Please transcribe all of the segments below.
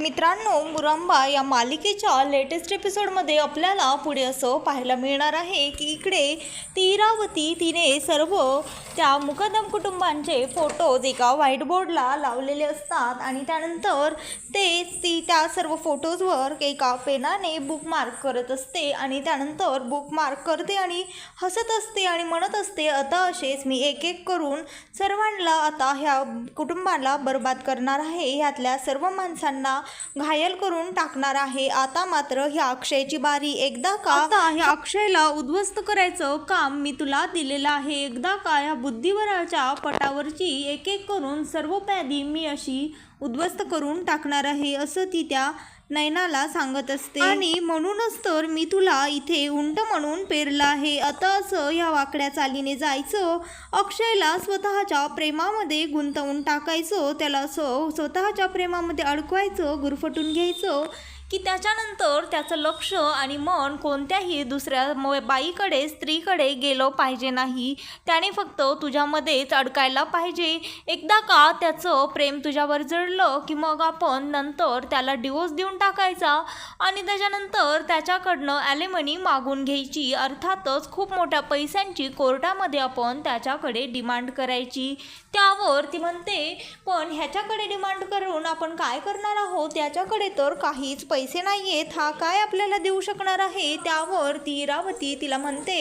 मित्रांनो मुरंबा या मालिकेच्या लेटेस्ट एपिसोडमध्ये आपल्याला पुढे असं पाहायला मिळणार आहे की इकडे ती इरावती तिने सर्व त्या मुकदम कुटुंबांचे फोटोज एका व्हाईट बोर्डला लावलेले असतात आणि त्यानंतर ते ती त्या सर्व फोटोजवर एका पेनाने बुकमार्क करत असते आणि त्यानंतर बुकमार्क करते आणि हसत असते आणि म्हणत असते आता असेच मी एक एक करून सर्वांना आता ह्या कुटुंबाला बर्बाद करणार आहे. ह्यातल्या सर्व माणसांना घायल करून टाकणार आहे. आता मात्र ह्या अक्षयची बारी एकदा का ह्या अक्षयला उद्ध्वस्त करायचं काम मी तुला दिलेलं आहे. एकदा का ह्या बुद्धिबळाच्या पटावरची एक एक करून सर्व मी अशी उद्ध्वस्त करून टाकणार आहे. असं ती त्या नयनाला सांगत असते. आणि म्हणूनच तर मी तुला इथे उंट म्हणून पेरलं आहे. आता असं ह्या वाकड्या चालीने जायचं. अक्षयला स्वतःच्या प्रेमामध्ये गुंतवून टाकायचं. त्याला असं स्वतःच्या प्रेमामध्ये अडकवायचं गुरफटून घ्यायचं. की त्याच्यानंतर त्याचं लक्ष आणि मन कोणत्याही दुसऱ्या म बाईकडे स्त्रीकडे गेलं पाहिजे नाही. त्याने फक्त तुझ्यामध्येच अडकायला पाहिजे. एकदा का त्याचं प्रेम तुझ्यावर जडलं की मग आपण नंतर त्याला डिवोर्स देऊन टाकायचा? आणि त्याच्यानंतर त्याच्याकडनं ॲलेमनी मागून घ्यायची. अर्थातच खूप मोठ्या पैशांची कोर्टामध्ये आपण त्याच्याकडे डिमांड करायची. त्यावर ती म्हणते पण ह्याच्याकडे डिमांड करून आपण काय करणार आहोत? त्याच्याकडे तर काहीच पैसे नाही आहेत हा काय आपल्याला देऊ शकणार आहे? त्यावर ती इरावती तिला म्हणते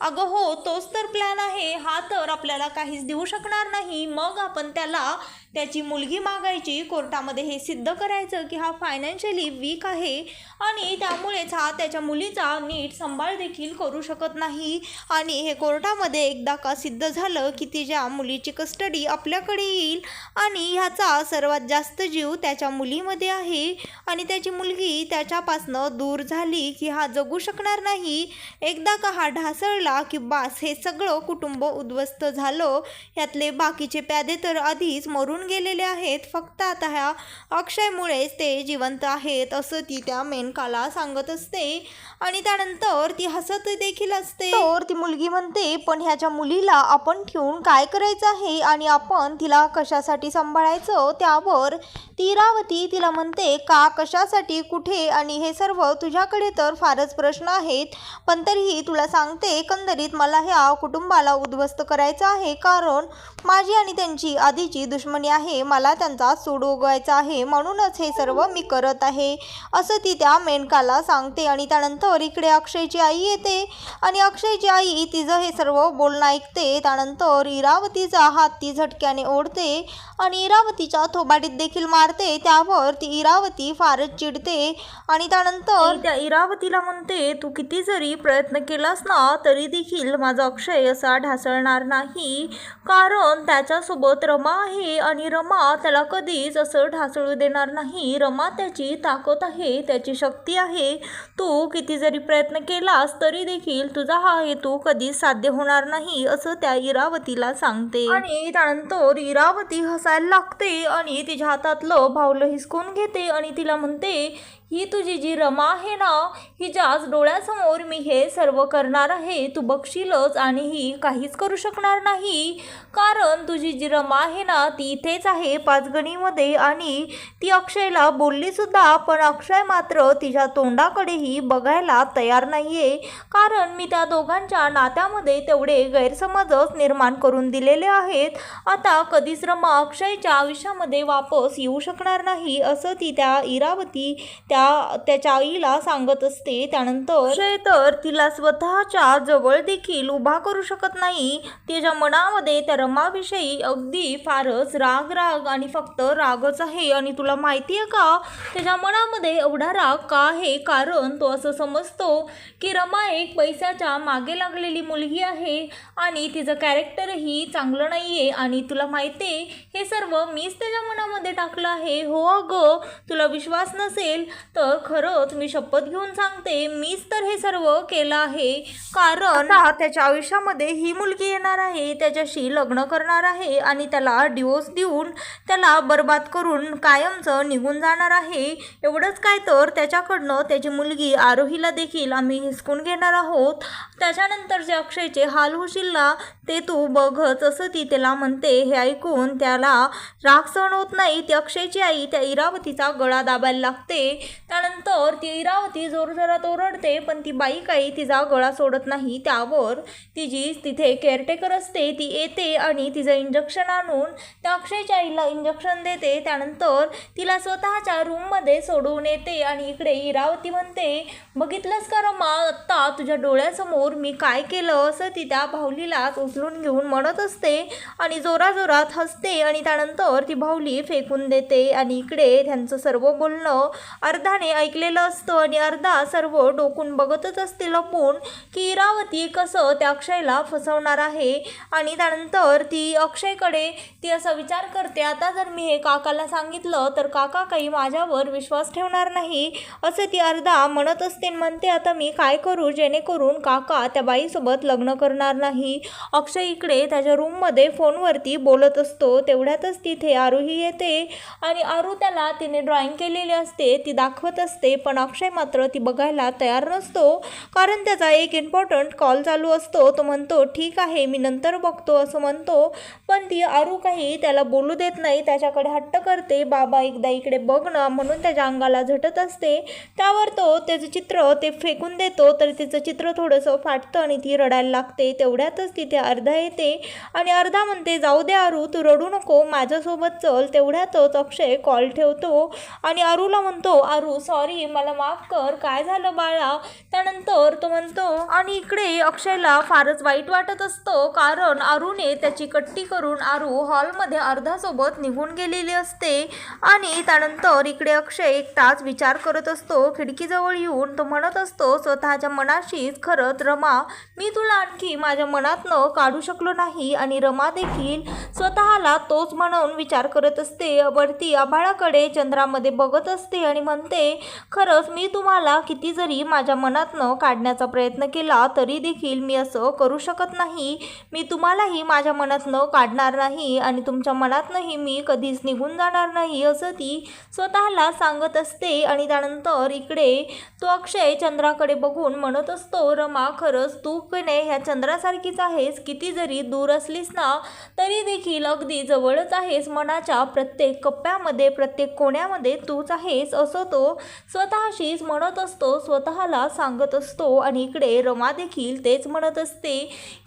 अगं हो तोच तर प्लॅन आहे. हा तर आपल्याला काहीच देऊ शकणार नाही. मग आपण त्याला त्याची मुलगी मागायची कोर्टामध्ये हे सिद्ध करायचं की हा फायनान्शियली वीक आहे आणि त्यामुळेच हा त्याच्या मुलीचा नीट सांभाळ देखील करू शकत नाही. आणि हे कोर्टामध्ये एकदा का सिद्ध झालं की तिच्या मुलीची कस्टडी आपल्याकडे येईल आणि ह्याचा सर्वात जास्त जीव त्याच्या मुलीमध्ये आहे आणि त्याची मुलगी त्याच्यापासनं दूर झाली की हा जगू शकणार नाही. एकदा का हा ढासळला की बास हे सगळं कुटुंब उद्ध्वस्त झालं. यातले बाकीचे प्यादे तर आधीच मरून गेलेले आहेत. फक्त आता ह्या अक्षयमुळेच ते जिवंत आहेत असं ती त्या मेनकाला सांगत असते. आणि त्यानंतर ती हसत देखील असते. तर ती मुलगी म्हणते पण ह्याच्या मुलीला आपण ठेवून काय करायचं आहे? आणि आपण तिला कशासाठी सांभाळायचं? त्यावर ती रावती तिला म्हणते का कशासाठी कुठे? आणि हे सर्व तुझ्याकडे तर फारच प्रश्न आहेत. पण तरीही तुला सांगते एकंदरीत मला ह्या कुटुंबाला उद्ध्वस्त करायचं आहे. कारण माझी आणि त्यांची आधीची दुश्मनी आहे मला त्यांचा सूड उगवायचा आहे म्हणूनच हे सर्व मी करत आहे. असं ती त्या मेनकाला सांगते आणि त्यानंतर इकडे अक्षयची आई येते. आणि अक्षयची आई तिचं हे सर्व बोलणं ऐकते. त्यानंतर इरावतीचा हात ती झटक्याने ओढते आणि इरावतीच्या थोबाडीत देखील मारते. त्यावर ती इरावती फारच चिडते आणि त्यानंतर त्या इरावतीला म्हणते तू किती जरी प्रयत्न केलास ना तरी देखील माझा अक्षय असा ढासळणार नाही. कारण त्याच्यासोबत रमा आहे आणि रमा त्याला कधीच असं ढासळू देणार नाही. रमा त्याची ताकद आहे त्याची शक्ती आहे. तू किती जरी प्रयत्न केलास तरी देखील तुझा हा हेतू कधीच साध्य होणार नाही असं त्या इरावतीला सांगते. आणि त्यानंतर इरावती हसायला लागते आणि तिच्या हातातलं भावलं हिसकून घेते आणि तिला म्हणते ही तुझी जी रमा आहे ना हिच्याच डोळ्यासमोर मी हे सर्व करणार आहे. तू बघशीलच आणि ही काहीच करू शकणार नाही. कारण तुझी जी रमा आहे ना ती इथेच आहे पाचगणीमध्ये आणि ती अक्षयला बोललीसुद्धा पण अक्षय मात्र तिच्या तोंडाकडेही बघायला तयार नाही आहे कारण मी त्या दोघांच्या नात्यामध्ये तेवढे गैरसमजच निर्माण करून दिलेले आहेत. आता कधीच रमा अक्षयच्या आयुष्यामध्ये वापस येऊ शकणार नाही असं ती त्या इरावती त्या त्या त्याच्या आईला सांगत असते. त्यानंतर अक्षय तर तिला स्वतःच्या जवळ देखील उभा करू शकत नाही. तिच्या मनामध्ये त्या रमाविषयी अगदी फारच राग राग आणि फक्त रागच आहे. आणि तुला माहिती आहे का? त्याच्या मनामध्ये एवढा राग का आहे? कारण तो असं समजतो की रमा एक पैशाच्या मागे लागलेली मुलगी आहे आणि तिचं कॅरेक्टरही चांगलं नाही आहे आणि तुला माहिती आहे हे सर्व मीच त्याच्या मनामध्ये टाकलं आहे. हो अगं तुला विश्वास नसेल तर खरंच मी शपथ घेऊन सांगते मीच तर हे सर्व केलं आहे. कारण त्याच्या आयुष्यामध्ये ही मुलगी येणार आहे त्याच्याशी लग्न करणार आहे आणि त्याला डिवोर्स देऊन त्याला बर्बाद करून कायमचं निघून जाणार आहे. एवढंच काय तर त्याच्याकडनं त्याची मुलगी आरोहीला देखील आम्ही हिसकून घेणार आहोत. त्याच्यानंतर जे अक्षयचे हाल होशील ना ते तू बघच. असं ती त्याला म्हणते हे ऐकून त्याला राग सहन होत नाही. ती अक्षयची आई त्या इरावतीचा गळा दाबायला लागते. त्यानंतर ती इरावती जोरजोरात ओरडते पण ती बाई काही तिचा गळा सोडत नाही. त्यावर तिची तिथे केअरटेकर असते ती येते आणि तिचं इंजेक्शन आणून त्या अक्षयच्या आईला इंजेक्शन देते. त्यानंतर तिला स्वतःच्या रूममध्ये सोडवून येते आणि इकडे इरावती म्हणते बघितलंस का रमा आत्ता तुझ्या डोळ्यासमोर मी काय केलं? असं ती त्या भाऊलीलाच उचलून घेऊन म्हणत असते आणि जोराजोरात हसते आणि त्यानंतर ती भाऊली फेकून देते आणि इकडे त्यांचं सर्व बोलणं अर्धा अर्धाने ऐकलेलं असतं आणि अर्धा सर्व डोकून बघतच असते लपून की इरावती कसं त्या अक्षयला फसवणार आहे. आणि त्यानंतर ती अक्षयकडे ती असा विचार करते आता जर मी हे काकाला सांगितलं तर काका काही माझ्यावर विश्वास ठेवणार नाही. असं ती अर्धा म्हणत असते म्हणते आता मी काय करू जेणेकरून काका त्या बाईसोबत लग्न करणार नाही. अक्षय इकडे त्याच्या रूममध्ये फोनवरती बोलत असतो. तेवढ्यातच तिथे आरूही येते आणि आरू त्याला तिने ड्रॉइंग केलेली असते. ती दाखव दाखवत असते पण अक्षय मात्र ती बघायला तयार नसतो. कारण त्याचा एक इम्पॉर्टंट कॉल चालू असतो. तो म्हणतो ठीक आहे मी नंतर बघतो असं म्हणतो. पण ती आरू काही त्याला बोलू देत नाही. त्याच्याकडे हट्ट करते. बाबा एकदा इकडे बघ ना म्हणून त्याच्या अंगाला झटत असते. त्यावर तो त्याचं चित्र ते फेकून देतो. तर तिचं चित्र थोडंसं फाटतं आणि ती रडायला लागते. तेवढ्यातच तिथे अर्धा येते. आणि अर्धा म्हणते जाऊ दे आरू तू रडू नको. माझ्यासोबत चल. तेवढ्यातच अक्षय कॉल ठेवतो. आणि आरूला म्हणतो आरू सॉरी मला माफ कर. काय झालं बाळा? त्यानंतर तो म्हणतो आणि इकडे अक्षयला फारच वाईट वाटत असतं. कारण आरूने त्याची कट्टी करून आरू हॉलमध्ये अर्धासोबत निघून गेलेली असते. आणि त्यानंतर इकडे अक्षय एक तास विचार करत असतो. खिडकीजवळ येऊन तो म्हणत असतो स्वतःच्या मनाशीच खरंच रमा मी तुला आणखी माझ्या मनातनं काढू शकलो नाही. आणि रमा देखील स्वतःला तोच म्हणून विचार करत असते. वरती आभाळाकडे चंद्रामध्ये बघत असते आणि म्हणते खरंच मी तुम्हाला किती जरी माझ्या मनातनं काढण्याचा प्रयत्न केला तरी देखील मी असं करू शकत नाही. मी तुम्हालाही माझ्या मनातनं काढणार नाही आणि तुमच्या मनातनंही मी कधीच निघून जाणार नाही असं ती स्वतःला सांगत असते. आणि त्यानंतर इकडे तो अक्षय चंद्राकडे बघून म्हणत असतो रमा खरंच तू कणे ह्या चंद्रासारखीच आहेस? किती जरी दूर असलीस ना तरी देखील अगदी जवळच आहेस. मनाच्या प्रत्येक कप्प्यामध्ये प्रत्येक कोण्यामध्ये तूच आहेस असं तो स्वतःशीच म्हणत असतो स्वतःला सांगत असतो आणि इकडे रमा देखील तेच म्हणत असते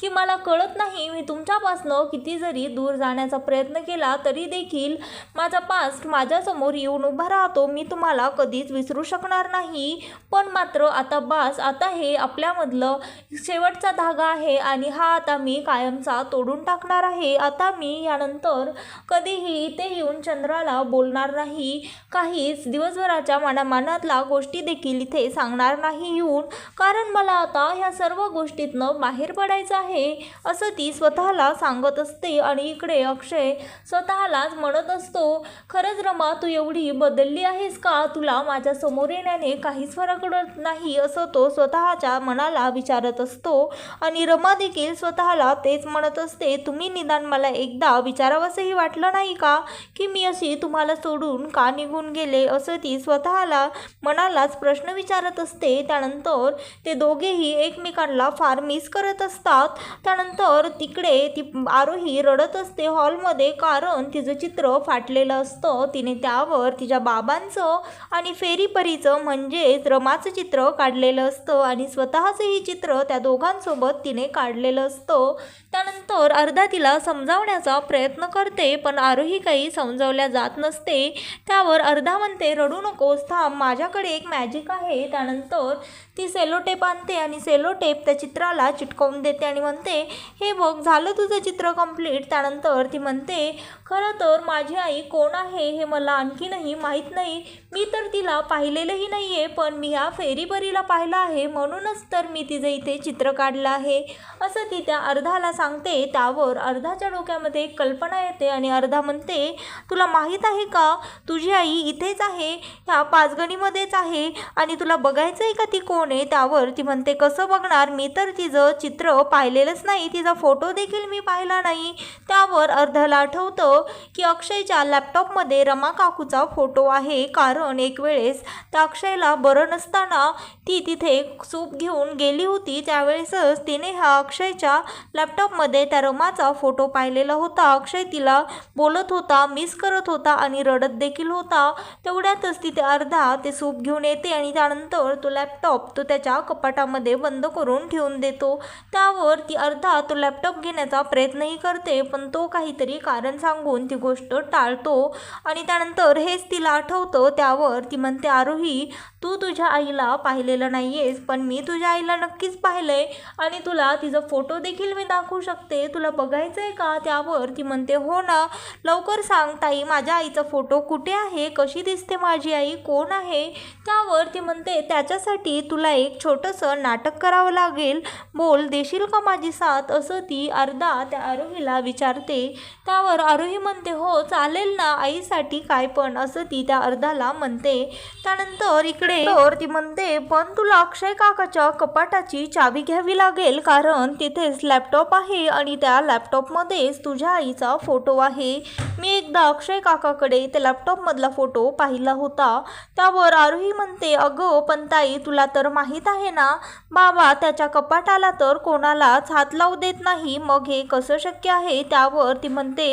की मला कळत नाही मी तुमच्यापासनं किती जरी दूर जाण्याचा प्रयत्न केला तरी देखील माझा पास्ट माझ्यासमोर येऊन उभा राहतो मी तुम्हाला कधीच विसरू शकणार नाही. पण मात्र आता बास आता हे आपल्यामधलं शेवटचा धागा आहे आणि हा आता मी कायमचा तोडून टाकणार आहे. आता मी यानंतर कधीही इथे येऊन चंद्राला बोलणार नाही. काहीच दिवसभराच्या मना मनातला गोष्टी देखील इथे सांगणार नाही येऊन कारण मला आता ह्या सर्व गोष्टीतनं बाहेर पडायचं आहे असं ती स्वतःला सांगत असते आणि इकडे अक्षय स्वतःलाच म्हणत असतो खरंच रमा तू एवढी बदलली आहेस का? तुला माझ्यासमोर येण्याने काहीच फरक पडत नाही असं तो स्वतःच्या मनाला विचारत असतो. आणि रमा देखील स्वतःला तेच म्हणत असते तुम्ही निदान मला एकदा विचारावंसंही वाटलं नाही का? की मी अशी तुम्हाला सोडून का निघून गेले? असं ती स्वतः स्वतःला मनालाच प्रश्न विचारत असते. त्यानंतर ते दोघेही एकमेकांना फार मिस करत असतात. त्यानंतर तिकडे ती आरोही रडत असते हॉलमध्ये कारण तिचं चित्र फाटलेलं असतं. तिने त्यावर तिच्या बाबांचं आणि फेरीपरीचं म्हणजेच रमाचं चित्र काढलेलं असतं आणि स्वतःचंही चित्र त्या दोघांसोबत तिने काढलेलं असतं. त्यानंतर अर्धा तिला समजावण्याचा प्रयत्न करते पण आरोही काही समजावल्या जात नसते. त्यावर अर्धा म्हणते रडू नकोस थांब माझ्याकडे एक मॅजिक आहे. त्यानंतर ती सेलोटेप आणते आणि सेलोटेप त्या चित्राला चिटकवून देते आणि म्हणते हे बघ झालं तुझं चित्र कंप्लीट. त्यानंतर ती म्हणते खरं तर माझी आई कोण आहे हे मला आणखीनही माहीत नाही. मी तर तिला पाहिलेलंही नाही आहे पण मी ह्या फेरीबरीला पाहिलं आहे. म्हणूनच तर मी तिचं इथे चित्र काढलं आहे. असं ती त्या अर्धाला सांगते. त्यावर अर्धाच्या डोक्यामध्ये एक कल्पना येते आणि अर्धा म्हणते तुला माहीत आहे का? तुझी आई इथेच आहे ह्या पाचगणीमध्येच आहे आणि तुला बघायचं आहे का ती कोण? दाखवणे त्यावर ती म्हणते कसं बघणार? मी तर तिचं चित्र पाहिलेलंच नाही. तिचा फोटो देखील मी पाहिला नाही. त्यावर अर्धाला आठवतं की अक्षयच्या लॅपटॉपमध्ये रमा काकूचा फोटो आहे. कारण एक वेळेस त्या अक्षयला बरं नसताना ती तिथे सूप घेऊन गेली होती. त्यावेळेसच तिने हा अक्षयच्या लॅपटॉपमध्ये त्या रमाचा फोटो पाहिलेला होता. अक्षय तिला बोलत होता मिस करत होता आणि रडत देखील होता. तेवढ्यातच तिथे अर्धा ते सूप घेऊन येते आणि त्यानंतर तो लॅपटॉप तो त्याच्या कपाटामध्ये बंद करून ठेवून देतो. त्यावर ती अर्धा तो लॅपटॉप घेण्याचा प्रयत्नही करते पण तो काहीतरी कारण सांगून ती गोष्ट टाळतो आणि त्यानंतर हेच तिला आठवतं. त्यावर ती म्हणते आरोही तू तुझ्या आईला पाहिलेलं नाही आहेस पण मी तुझ्या आईला नक्कीच पाहिलं आहे आणि तुला तिचा फोटो देखील मी दाखवू शकते. तुला बघायचं आहे का? त्यावर ती म्हणते हो ना. लवकर सांग ताई माझ्या आईचा फोटो कुठे आहे? कशी दिसते माझी आई? कोण आहे? त्यावर ती म्हणते त्याच्यासाठी तुला तुला एक छोटंसं नाटक करावं लागेल. बोल देशील का माझी साथ? असं ती अर्धा त्या आरोहीला विचारते. त्यावर आरोही म्हणते हो चालेल ना आईसाठी काय पण असं ती त्या अर्धाला म्हणते. त्यानंतर इकडे तर ती म्हणते पण तुला अक्षय काकाच्या कपाटाची चावी घ्यावी लागेल कारण तिथेच लॅपटॉप आहे आणि त्या लॅपटॉपमध्येच तुझ्या आईचा फोटो आहे. मी एकदा अक्षय काकाकडे त्या लॅपटॉपमधला फोटो पाहिला होता. त्यावर आरोही म्हणते अगं पण ताई तुला तर माहीत आहे ना? बाबा त्याच्या कपाटाला तर कोणालाच हात लावू देत नाही. मग हे कसं शक्य आहे? त्यावर ती म्हणते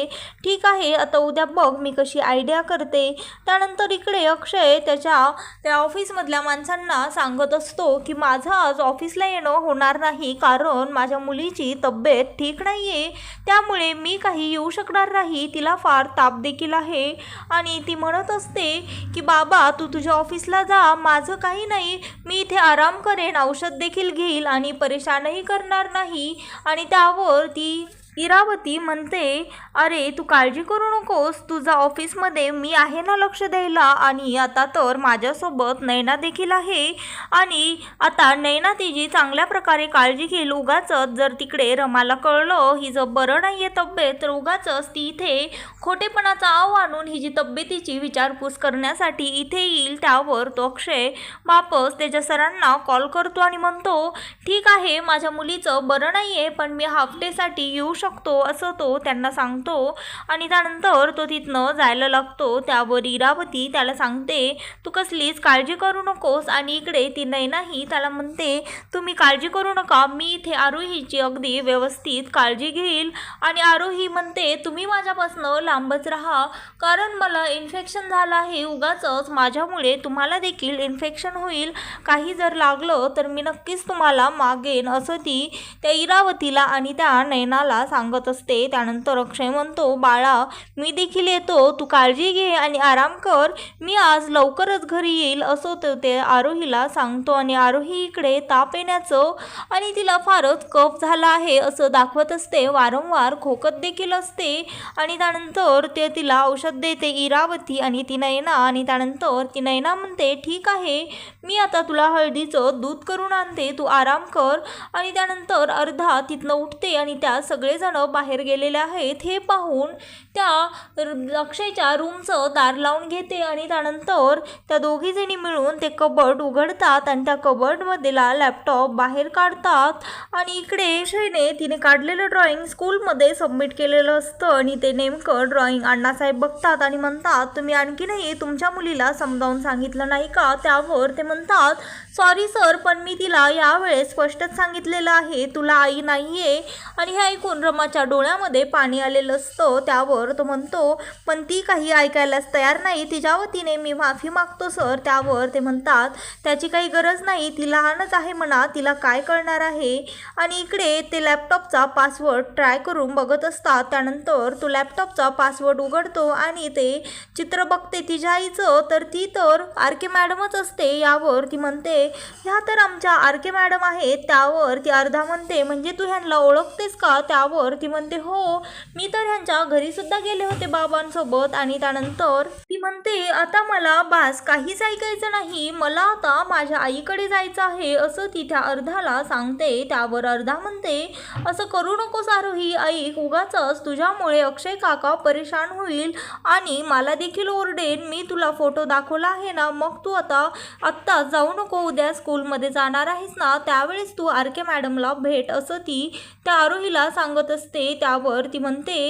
ठीक आहे आता उद्या बघ मी कशी आयडिया करते. त्यानंतर इकडे अक्षय त्याच्या त्या ऑफिसमधल्या माणसांना सांगत असतो की माझं आज ऑफिसला येणं होणार नाही कारण माझ्या मुलीची तब्येत ठीक नाही आहे त्यामुळे मी काही येऊ शकणार नाही. तिला फार ताप देखील आहे. आणि ती म्हणत असते की बाबा तू तुझ्या ऑफिसला जा. माझं काही नाही. मी इथे आराम करेन औषध देखील घेईल आणि परेशानही करणार नाही. आणि त्यावर ती इरावती म्हणते अरे तू काळजी करू नकोस. तुझा ऑफिसमध्ये मी आहे ना लक्ष द्यायला आणि आता तर माझ्यासोबत नैना देखील आहे. आणि आता नैना तिची चांगल्या प्रकारे काळजी घेईल. उगाच जर तिकडे रमाला कळलं हिचं बरं नाही आहे तब्येत तर उगाचच ती इथे खोटेपणाचा आव आणून हिची तब्येतीची विचारपूस करण्यासाठी इथे येईल. त्यावर तो अक्षय वापस त्याच्या सरांना कॉल करतो आणि म्हणतो ठीक आहे माझ्या मुलीचं बरं नाही आहे पण मी हाफ डेसाठी येऊ शकतो असं तो त्यांना सांगतो. आणि त्यानंतर तो तिथनं जायला लागतो. त्यावर इरावती त्याला सांगते तू कसलीच काळजी करू नकोस आणि इकडे ती नैनाही त्याला म्हणते तुम्ही काळजी करू नका मी इथे आरोहीची अगदी व्यवस्थित काळजी घेईल. आणि आरोही म्हणते तुम्ही माझ्यापासनं लांबच राहा कारण मला इन्फेक्शन झालं आहे उगाचच माझ्यामुळे तुम्हाला देखील इन्फेक्शन होईल. काही जर लागलं तर मी नक्कीच तुम्हाला मागेन असं ती त्या इरावतीला आणि त्या नयनाला सांगत असते. त्यानंतर अक्षय म्हणतो बाळा मी देखील येतो. तू काळजी घे आणि आराम कर. मी आज लवकरच घरी येईल असं तो ते आरोहीला सांगतो आणि आरोही इकडे ताप येण्याचं आणि तिला फारच कफ झाला आहे असं दाखवत असते. वारंवार खोकत देखील असते आणि त्यानंतर ते तिला औषध देते इरावती. आणि ती नयना आणि त्यानंतर ती नयना म्हणते ठीक आहे मी आता तुला हळदीचं दूध करून आणते. तू आराम कर. आणि त्यानंतर अर्धा तिथनं उठते आणि त्या सगळेजण बाहेर गेलेले आहेत. हे पाहून त्या अक्षयच्या रूमचं दार लावून घेते आणि त्यानंतर त्या दोघीजणी मिळून ते कबड उघडतात आणि त्या कबडमधला लॅपटॉप बाहेर काढतात. आणि इकडे अक्षयने तिने काढलेलं ड्रॉइंग स्कूलमध्ये सबमिट केलेलं असतं आणि ते नेमकं ड्रॉइंग अण्णासाहेब बघतात आणि म्हणतात तुम्ही आणखीनही तुमच्या मुलीला समजावून सांगितलं नाही का? त्यावर ते म्हणतात सॉरी सर पण मी तिला यावेळेस स्पष्टच सांगितलेलं आहे. तुला आई नाही आहे आणि हे ऐकून रमाच्या डोळ्यामध्ये पाणी आलेलं असतं त्यावर तो म्हणतो पण ती काही ऐकायलाच तयार नाही. तिच्या वतीने मी माफी मागतो सर. त्यावर ते म्हणतात त्याची काही गरज नाही. ती लहानच आहे म्हणा. तिला काय कळणार आहे? आणि इकडे ते लॅपटॉपचा पासवर्ड ट्राय करून बघत असतात. त्यानंतर तो लॅपटॉपचा पासवर्ड उघडतो आणि ते चित्र बघते. तिच्या आईचं तर ती तर आर के मॅडमच असते. यावर ती म्हणते ह्या तर आमच्या आर के मॅडम आहेत. त्यावर ती अर्धा म्हणते म्हणजे तू ह्यांना ओळखतेस का? त्यावर ती म्हणते हो मी तर ह्यांच्या घरीसुद्धा गेले होते बाबांसोबत आणि त्यानंतर ती म्हणते आता मला बास काहीच ऐकायचं नाही. मला आता माझ्या आईकडे जायचं आहे. असं ती त्या अर्धाला सांगते. त्यावर अर्धा म्हणते असं करू नकोस आरोही आई उगाचच तुझ्यामुळे अक्षय काका परेशान होईल आणि मला देखील ओरडेन. मी तुला फोटो दाखवला आहे ना मग तू आता आत्ता जाऊ नको. उद्या स्कूलमध्ये जाणार आहेस ना त्यावेळेस तू आर के मॅडमला भेट. असं ती त्या आरोहीला सांगत असते. त्यावर ती म्हणते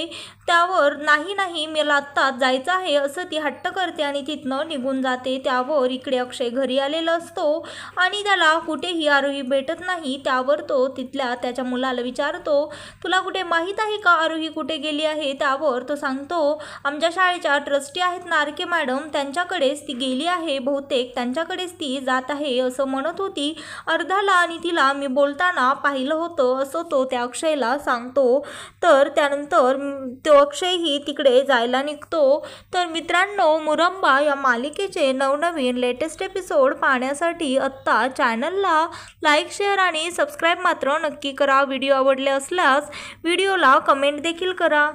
त्यावर नाही नाही. मला आत्ताच जायचं आहे. असं ती हट हट्ट करते आणि तिथनं निघून जाते. त्यावर इकडे अक्षय घरी आलेला असतो आणि त्याला कुठेही आरोही भेटत नाही. त्यावर तो तिथल्या त्याच्या मुलाला विचारतो तुला कुठे माहीत आहे का आरोही कुठे गेली आहे? त्यावर तो सांगतो आमच्या शाळेच्या ट्रस्टी आहेत नारके मॅडम. त्यांच्याकडेच ती गेली आहे. बहुतेक त्यांच्याकडेच ती जात आहे असं म्हणत होती. अर्धाला आणि तिला मी बोलताना पाहिलं होतं असं तो त्या अक्षयला सांगतो. तर त्यानंतर तो अक्षयही तिकडे जायला निघतो. तर मित्रांनो मित्रांनो मुरंबा या मालिकेचे नवनवीन लेटेस्ट एपिसोड पाहण्यासाठी आत्ता चॅनलला लाईक शेअर आणि सबस्क्राईब मात्र नक्की करा. व्हिडिओ आवडले असल्यास व्हिडिओला कमेंट देखील करा.